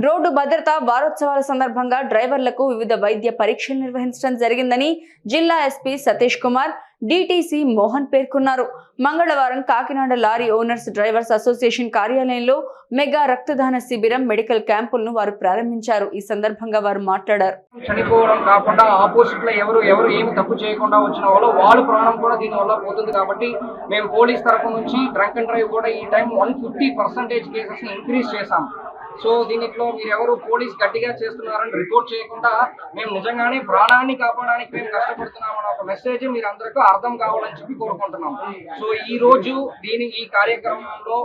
Road భద్రత వారోత్సవాల సందర్భంగా డ్రైవర్లకు వివిధ వైద్య పరీక్షలు నిర్వహించడం జరిగిందని జిల్లా ఎస్పీ సతీష్ కుమార్ డిటిసి మోహన్ పేర్కొన్నారు. మంగళవారం Kakinada lorry owners drivers association కార్యాలయంలో మెగా రక్తదాన శిబిరం మెడికల్ క్యాంపులను వారు ప్రారంభించారు. ఈ సందర్భంగా వారు మాట్లాడారు. చనిపోవడం కాకుండా ఆపోజిట్లో ఎవరు ఎవరు ఏమి తప్పు చేయకుండా వచ్చిన వాళ్ళు వాళ్ళ ప్రాణం కూడా దీని వల్ల పోతుంది కాబట్టి మేము పోలీస్ తరఫు నుంచి డ్రంక్ అండ్ డ్రైవ్ కూడా ఈ time one fifty percentage cases increase చేశాం. సో దీనిలో మీరు ఎవరు పోలీస్ గట్టిగా చేస్తున్నారని రిపోర్ట్ చేయకుండా మేము నిజంగానే ప్రాణాన్ని కాపాడడానికి మేము కష్టపడుతున్నామని ఒక మెసేజ్ మీరు అందరికీ అర్థం కావాలని చెప్పి కోరుకుంటున్నాం. సో ఈ రోజు దీని ఈ కార్యక్రమంలో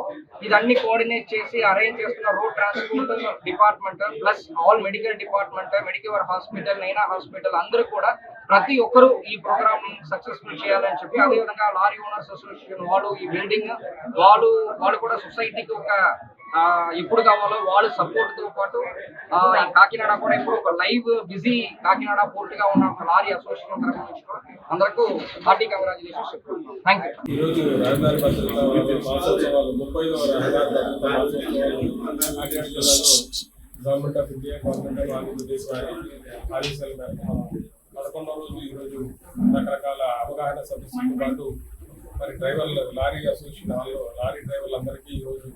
ఇదన్నీ కోఆర్డినేట్ చేసి అరేంజ్ చేస్తున్న road transport department plus all medical department medical hospital Naina hospital అందరూ కూడా ప్రతి ఒక్కరూ ఈ ప్రోగ్రామ్ సక్సెస్ఫుల్ చేయాలని చెప్పి అదేవిధంగా లారీ ఓనర్స్ అసోసియేషన్ వాళ్ళు ఈ బిల్డింగ్ వాళ్ళు వాళ్ళు కూడా సొసైటీకి ఒక ఆ, ఎప్పుడు కావాలో వాళ్ళ సపోర్ట్తో పాటు ఈ కాకినాడ కూడా ఇప్పుడు ఒక లైవ్ బిజీ కాకినాడ పోర్ట్గా ఉన్న ఒక లారీ అసోసియేషన్ తరఫు నుంచి కూడా అందరికీ హార్టీ కంగ్రాచులేషన్స్ చెప్తున్నాను థ్యాంక్ యూ ఈరోజు రహదారి government of India government of Andhra Pradesh వారి ఆదేశాల మేరకు పదకొండవ రోజు ఈరోజు రకరకాల అవగాహన సదస్సులతో పాటు మరి డ్రైవర్లు లారీ అసోసియేషన్ వాళ్ళు లారీ డ్రైవర్లందరికీ ఈరోజు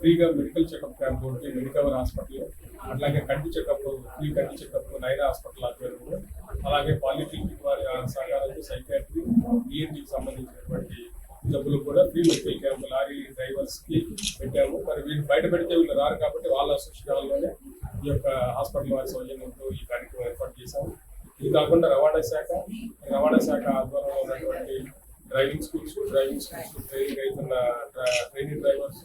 ఫ్రీగా మెడికల్ చెకప్ క్యాంప్ ఒకటి మెడికవర్ హాస్పిటల్ అట్లాగే కంటి చెకప్ ఫ్రీ కంటి చెకప్ నైరా హాస్పిటల్ ఆధ్వర్యంలో అలాగే పాలిక్లినిక్ వారి సహకారంతో సైకాట్రీ ఈఎన్టీకి సంబంధించినటువంటి జబ్బులు కూడా ఫ్రీ మెడికల్ క్యాంప్ లారీ డ్రైవర్స్కి పెట్టాము. మరి వీళ్ళు బయట పెడితే వీళ్ళు రారు కాబట్టి వాళ్ళ అసోసియేషన్ ఈ యొక్క హాస్పిటల్ వారి సౌజన్యంతో ఈ కార్యక్రమం ఏర్పాటు చేశాము ఇది కాకుండా రవాణా శాఖ రవాణా శాఖ ఆధ్వర్యంలో ఉన్నటువంటి driving schools driving schools training అవుతున్న ట్రైనింగ్ డ్రైవర్స్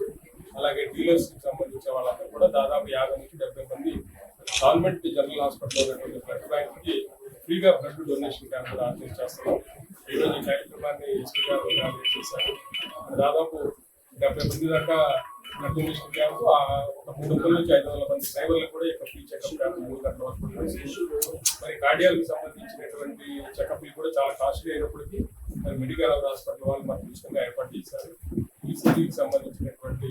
అలాగే డీలర్స్కి సంబంధించిన వాళ్ళందరూ కూడా దాదాపు యాభై నుంచి డెబ్బై మంది గవర్నమెంట్ జనరల్ హాస్పిటల్ ఉన్నటువంటి బ్లడ్ బ్యాంక్కి ఫ్రీగా బ్లడ్ డొనేషన్ క్యాంప్ కూడా ఆర్గనైజ్ చేస్తున్నాం ఈరోజు ఈ కార్యక్రమాన్ని ఎస్పీ గారు చేశారు. దాదాపు డెబ్బై మంది దాకా బ్లడ్ డొనేషన్ క్యాంప్ ఒక మూడు వందల నుంచి ఐదు వందల మంది డ్రైవర్లు కూడా ఇక ఫ్రీ చెకప్ క్యాంప్ మూడు గంటల వరకు మరి కార్డియాలకు సంబంధించినటువంటి చెకప్లు కూడా చాలా కాస్ట్లీ అయినప్పటికీ మరి మెడికల్ హాస్పిటల్ వాళ్ళు మనకు ఉచితంగా ఏర్పాటు చేశారు. ఈసీజీకి సంబంధించినటువంటి